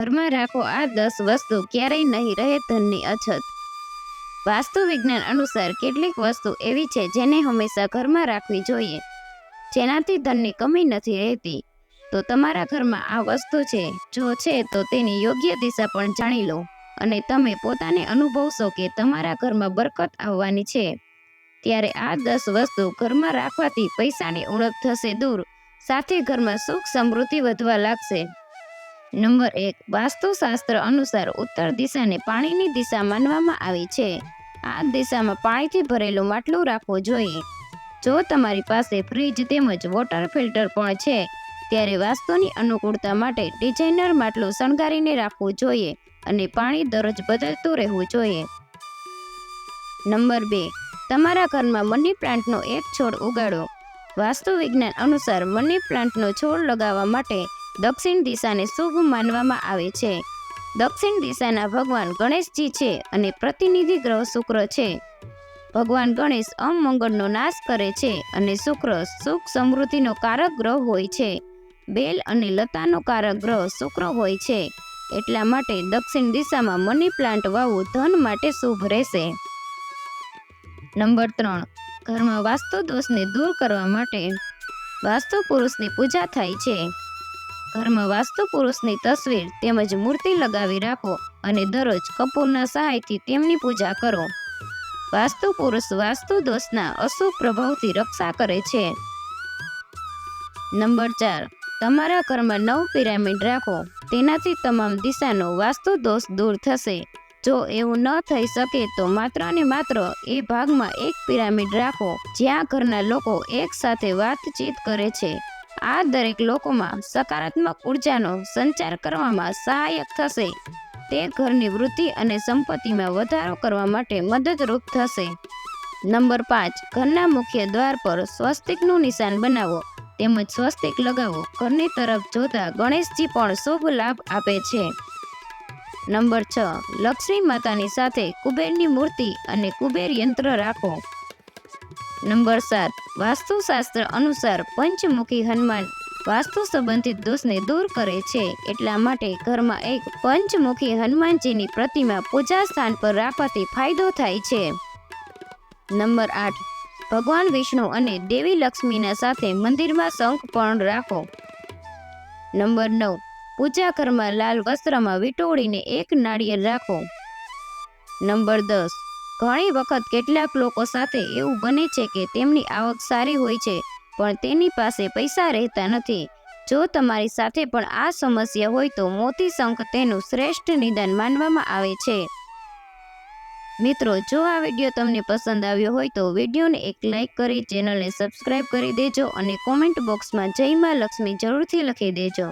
ઘરમાં રાખો આ દસ વસ્તુ ક્યારેય નહીં રહે ધનની અછત. વાસ્તુ વિજ્ઞાન અનુસાર કેટલીક વસ્તુ એવી છે જેને હંમેશા ઘરમાં રાખવી જોઈએ. જેનાથી ધનની કમી નથી રહેતી. તો તમારા ઘરમાં આ વસ્તુ છે. જો છે તો તેની યોગ્ય દિશા પણ જાણી લો. અને તમે પોતાને અનુભવશો કે તમારા ઘરમાં બરકત આવવાની છે. ત્યારે આ દસ વસ્તુ ઘરમાં રાખવાથી પૈસાની ઉણપ થશે દૂર. સાથે ઘરમાં સુખ સમૃદ્ધિ વધવા લાગશે. નંબર એક, વાસ્તુશાસ્ત્ર અનુસાર ઉત્તર દિશાને પાણીની દિશા માનવામાં આવી છે. આ દિશામાં પાણીથી ભરેલું માટલું રાખવું જોઈએ. જો તમારી પાસે ફ્રીજ તેમજ વોટર ફિલ્ટર પણ છે, ત્યારે વાસ્તુની અનુકૂળતા માટે ડિઝાઇનર માટલું શણગારીને રાખવું જોઈએ અને પાણી દરરોજ બદલતું રહેવું જોઈએ. નંબર બે, તમારા ઘરમાં મની પ્લાન્ટનો એક છોડ ઉગાડો. વાસ્તુ વિજ્ઞાન અનુસાર મની પ્લાન્ટનો છોડ લગાવવા માટે દક્ષિણ દિશાને શુભ માનવામાં આવે છે. દક્ષિણ દિશાના ભગવાન ગણેશજી છે અને પ્રતિનિધિ ગ્રહ શુક્ર છે. ભગવાન ગણેશ અમંગળનો નાશ કરે છે અને શુક્ર સુખ સમૃદ્ધિનો કારક ગ્રહ હોય છે. બેલ અને લતાનો કારક ગ્રહ શુક્ર હોય છે. એટલા માટે દક્ષિણ દિશામાં મની પ્લાન્ટ વાવવું ધન માટે શુભ રહેશે. નંબર ત્રણ. ઘરમાં વાસ્તુ દોષને દૂર કરવા માટે વાસ્તુ પુરુષની પૂજા થાય છે. ઘરમાં વાસ્તુ પુરુષની તસવીર તેમજ મૂર્તિ લગાવી રાખો અને દરરોજ કપૂરના સહાયથી તેમની પૂજા કરો. વાસ્તુ પુરુષ વાસ્તુ દોષના અશુભ પ્રભાવથી રક્ષા કરે છે. નંબર ચાર. તમારા ઘરમાં નવ પિરામિડ રાખો. તેનાથી તમામ દિશાનો વાસ્તુ દોષ દૂર થશે. જો એવું ન થઈ શકે તો માત્ર ને માત્ર એ ભાગમાં એક પિરામિડ રાખો જ્યાં ઘરના લોકો એક સાથે વાતચીત કરે છે. આ દરેક લોકોમાં સકારાત્મક ઉર્જાનો સંચાર કરવામાં સહાયક થશે. તે ઘરની વૃદ્ધિ અને સંપત્તિમાં વધારો કરવા માટે મદદરૂપ થશે. નંબર પાંચ, ઘરના મુખ્ય દ્વાર પર સ્વસ્તિકનું નિશાન બનાવો. તેમજ સ્વસ્તિક લગાવો. ઘરની તરફ જોતા ગણેશજી પણ શુભ લાભ આપે છે. નંબર છ, લક્ષ્મી માતાની સાથે કુબેરની મૂર્તિ અને કુબેર યંત્ર રાખો. નંબર સાત, વાસ્તુશાસ્ત્ર અનુસાર પંચમુખી હનુમાન વાસ્તુ સંબંધિત દોષને દૂર કરે છે. એટલા માટે ઘરમાં એક પંચમુખી હનુમાનજીની પ્રતિમા પૂજા સ્થાન પર રાખવાથી ફાયદો થાય છે. નંબર આઠ, ભગવાન વિષ્ણુ અને દેવી લક્ષ્મીના સાથે મંદિરમાં શંખ પણ રાખો. નંબર નવ, પૂજા ઘરમાં લાલ વસ્ત્રમાં વીંટોળીને એક નાળિયેર રાખો. નંબર દસ ઘણી વખત કેટલાક લોકો સાથે એવું બને છે કે તેમની આવક સારી હોય છે, પણ તેની પાસે પૈસા રહેતા નથી. જો તમારી સાથે પણ આ સમસ્યા હોય તો મોતી શંખ તેનું શ્રેષ્ઠ નિદાન માનવામાં આવે છે. મિત્રો, જો આ વીડિયો તમને પસંદ આવ્યો હોય તો વિડીયોને એક લાઈક કરી, ચેનલને સબસ્ક્રાઇબ કરી દેજો અને કોમેન્ટ બોક્સમાં જય માં લક્ષ્મી જરૂરથી લખી દેજો.